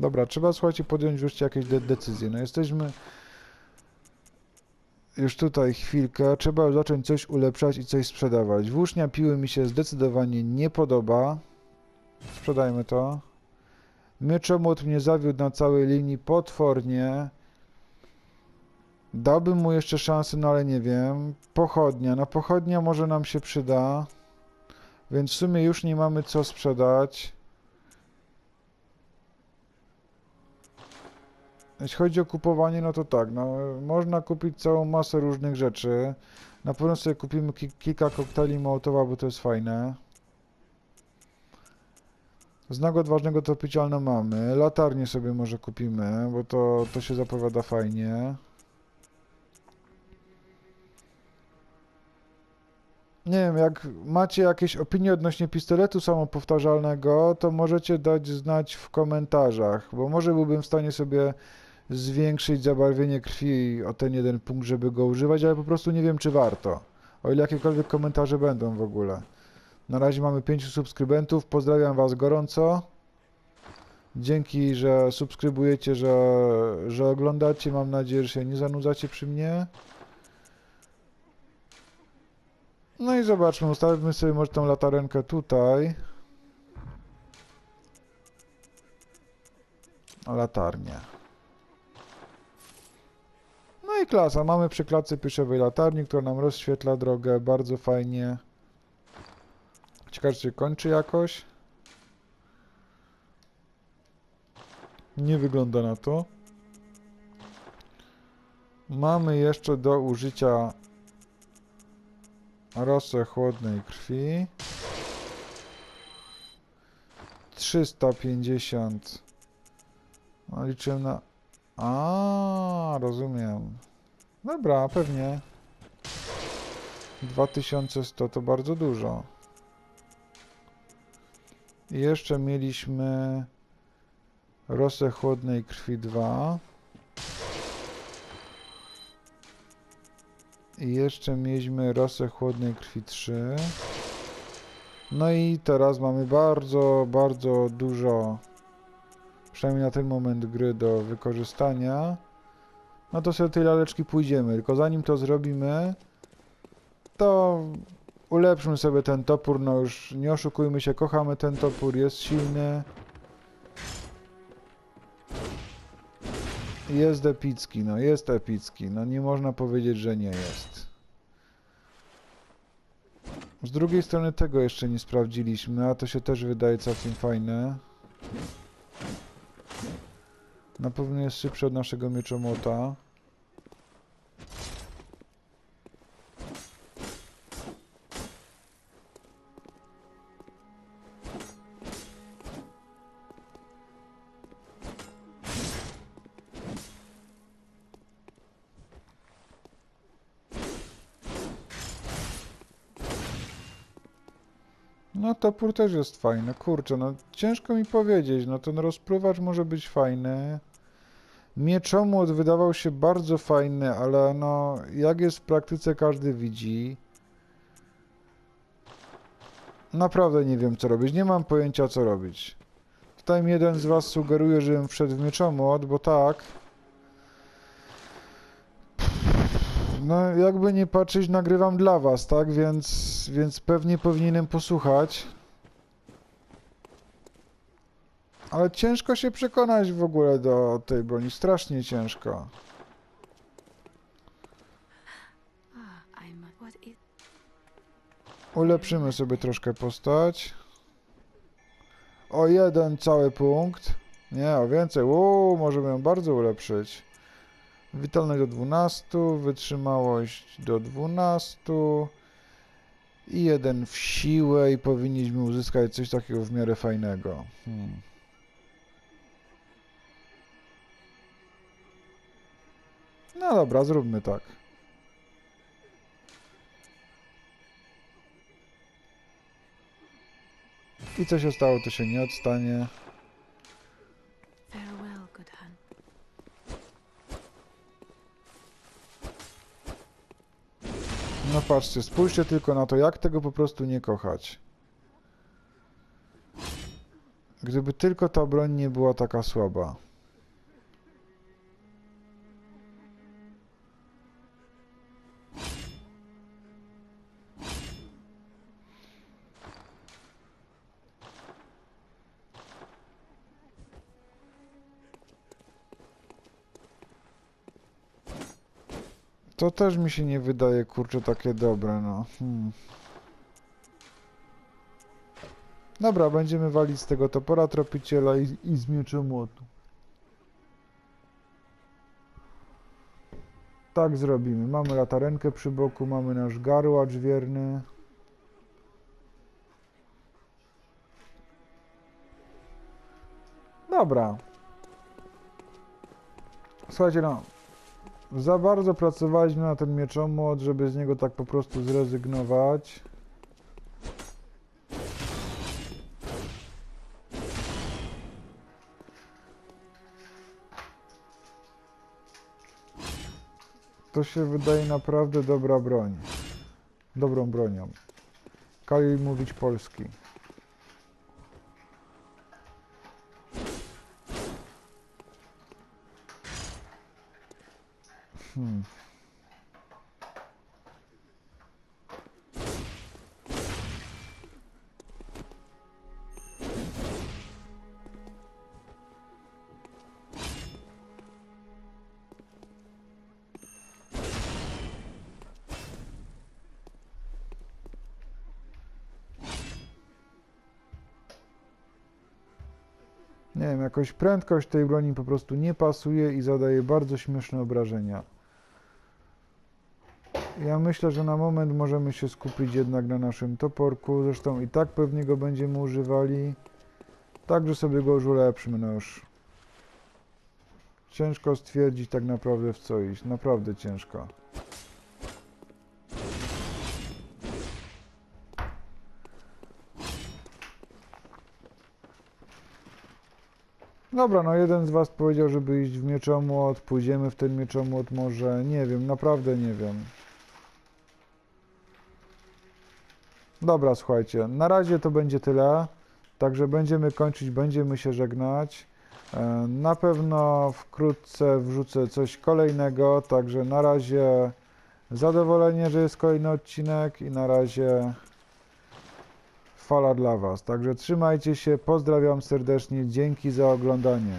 Dobra, trzeba słuchajcie podjąć wreszcie jakieś de decyzje. No jesteśmy już tutaj chwilkę. Trzeba zacząć coś ulepszać i coś sprzedawać. Włócznia piły mi się zdecydowanie nie podoba. Sprzedajmy to. Mieczomłot mnie zawiódł na całej linii potwornie. Dałbym mu jeszcze szansę, no ale nie wiem. Pochodnia. No pochodnia może nam się przyda. Więc w sumie już nie mamy co sprzedać. Jeśli chodzi o kupowanie, no to tak, no, można kupić całą masę różnych rzeczy. Na pewno sobie kupimy ki kilka koktajli Mołotowa, bo to jest fajne. Znak odważnego topicialny mamy. Latarnię sobie może kupimy, bo to, to się zapowiada fajnie. Nie wiem, jak macie jakieś opinie odnośnie pistoletu samopowtarzalnego, to możecie dać znać w komentarzach, bo może byłbym w stanie sobie zwiększyć zabarwienie krwi o ten jeden punkt, żeby go używać, ale po prostu nie wiem, czy warto. O ile jakiekolwiek komentarze będą w ogóle. Na razie mamy 5 subskrybentów. Pozdrawiam Was gorąco. Dzięki, że subskrybujecie, że, że oglądacie. Mam nadzieję, że się nie zanudzacie przy mnie. No i zobaczmy, ustawimy sobie może tą latarenkę tutaj. Latarnię. Klasa. Mamy przy klatce latarni, która nam rozświetla drogę. Bardzo fajnie. Ciekawe, czy się kończy jakoś. Nie wygląda na to. Mamy jeszcze do użycia rosę chłodnej krwi. 350. No liczymy na... A, rozumiem. Dobra, pewnie. 2100 to bardzo dużo. I jeszcze mieliśmy rosę chłodnej krwi 2. I jeszcze mieliśmy rosę chłodnej krwi 3. No i teraz mamy bardzo, bardzo dużo, przynajmniej na ten moment gry do wykorzystania. No to sobie tej laleczki pójdziemy, tylko zanim to zrobimy, to ulepszmy sobie ten topór, no już nie oszukujmy się, kochamy ten topór, jest silny. Jest epicki, no jest epicki, no nie można powiedzieć, że nie jest. Z drugiej strony tego jeszcze nie sprawdziliśmy, a to się też wydaje całkiem fajne. Na pewno jest szybszy od naszego mieczomota. No topór też jest fajny, kurczę, no ciężko mi powiedzieć, no ten rozpruwacz może być fajny. Mieczomłot wydawał się bardzo fajny, ale no jak jest w praktyce każdy widzi. Naprawdę nie wiem co robić, nie mam pojęcia co robić. Tutaj jeden z was sugeruje, żebym wszedł w mieczomłot, bo tak. No, jakby nie patrzeć, nagrywam dla was, tak? Więc, więc pewnie powinienem posłuchać. Ale ciężko się przekonać w ogóle do tej broni, strasznie ciężko. Ulepszymy sobie troszkę postać. O jeden cały punkt. Nie, o więcej. Uuu, możemy ją bardzo ulepszyć. Witalność do 12, wytrzymałość do 12 i jeden w siłę i powinniśmy uzyskać coś takiego w miarę fajnego. Hmm. No dobra, zróbmy tak. I co się stało, to się nie odstanie. No patrzcie, spójrzcie tylko na to, jak tego po prostu nie kochać. Gdyby tylko ta broń nie była taka słaba. To też mi się nie wydaje, kurczę, takie dobre, no. Hmm. Dobra, będziemy walić z tego topora tropiciela i, i z mieczomłotu. Tak zrobimy. Mamy latarenkę przy boku, mamy nasz garłacz wierny. Dobra. Słuchajcie, no. Za bardzo pracowaliśmy na ten mieczomłot, żeby z niego tak po prostu zrezygnować. To się wydaje naprawdę dobra broń. Dobrą bronią. Kalil mówić polski. Hmm. Nie wiem, jakoś prędkość tej broni po prostu nie pasuje i zadaje bardzo śmieszne obrażenia. Ja myślę, że na moment możemy się skupić jednak na naszym toporku. Zresztą i tak pewnie go będziemy używali. Także sobie go już ulepszymy. No już ciężko stwierdzić tak naprawdę w co iść. Naprawdę ciężko. Dobra, no jeden z was powiedział, żeby iść w mieczomłot. Pójdziemy w ten mieczomłot może. Nie wiem, naprawdę nie wiem. Dobra, słuchajcie, na razie to będzie tyle. Także będziemy kończyć, będziemy się żegnać. E, Na pewno wkrótce wrzucę coś kolejnego, także na razie zadowolenie, że jest kolejny odcinek i na razie fala dla Was. Także trzymajcie się, pozdrawiam serdecznie, dzięki za oglądanie.